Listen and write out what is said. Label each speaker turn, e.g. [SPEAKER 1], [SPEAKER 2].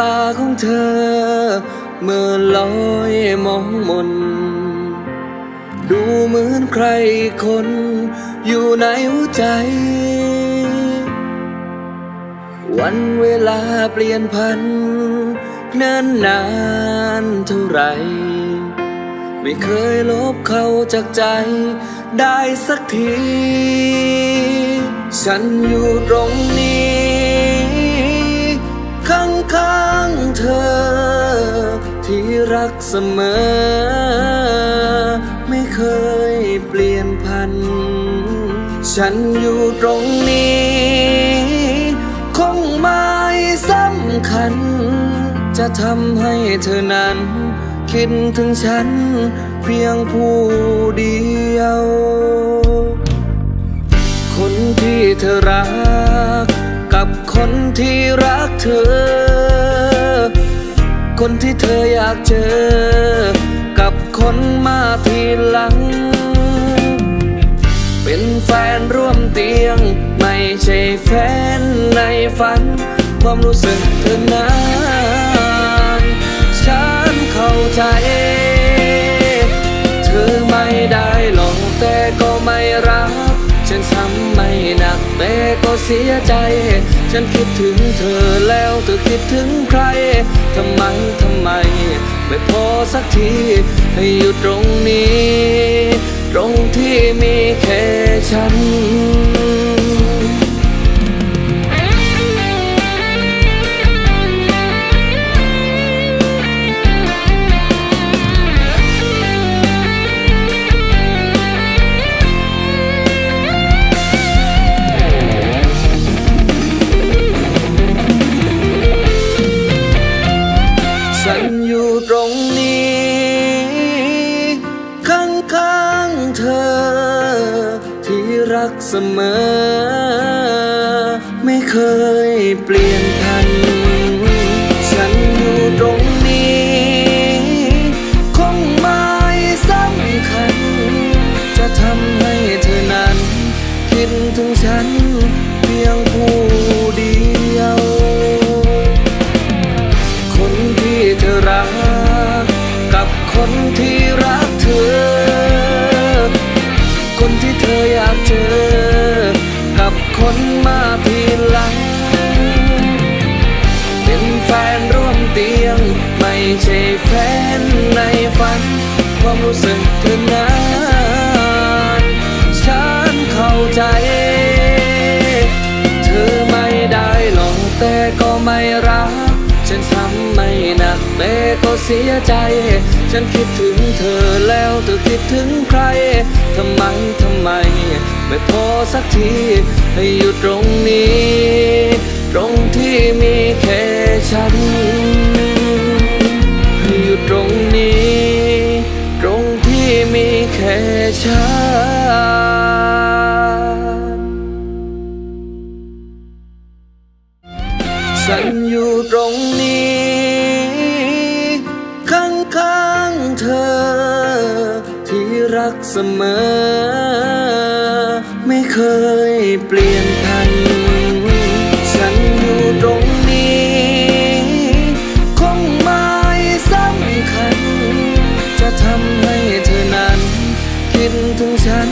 [SPEAKER 1] ตาของเธอ เมื่อลอยมองมน ดูเหมือนใครคนอยู่ในหัวใจ วันเวลาเปลี่ยนพันเนิ่นนานเท่าไร ไม่เคยลบเขาจากใจได้สักที ฉันอยู่ตรงนี้ รักเสมอ ไม่เคยเปลี่ยนพัน ฉันอยู่ตรงนี้ คงไม่สำคัญ จะทำให้เธอนั้น คิดถึงฉันเพียงผู้เดียว คนที่เธอรัก กับคนที่รักเธอ คนที่เธออยากเจอ กับคนมาทีหลัง เป็นแฟนร่วมเตียง ไม่ใช่แฟนในฝัน ความรู้สึกเธอนา ก็เสียใจ ฉันคิดถึงเธอแล้วเธอคิดถึงใคร ทำไม ทำไม ไม่พอสักที ให้อยู่ตรงนี้ ตรงที่มีแค่ฉัน ตรงนี้ ข้างๆเธอ ที่รักเสมอ ไม่เคยเปลี่ยนพัน ฉันอยู่ตรงนี้ คงไม่สำคัญ จะทำให้เธอนั้น คิดถึงฉันเพียงผู้เดียว คนที่รักเธอ คนที่เธออยากเจอ กับคนมาทีหลัง เป็นแฟนร่วมเตียง ไม่ใช่แฟนในฝัน ความรู้สึกเธอนานฉันเข้าใจ เธอไม่ได้หลงแต่ก็ไม่รัก ฉันซ้ำไม่หนักแต่ก็เสียใจ ฉันคิดถึงเธอแล้วเธอคิดถึงใคร ทำไมทำไม ไม่พอสักที ให้อยู่ตรงนี้ ตรงที่มีแค่ฉัน รักเสมอ ไม่เคยเปลี่ยนพัน ฉันอยู่ตรงนี้ คงไม่สำคัญ จะทำให้เธอนั้น คิดถึงฉัน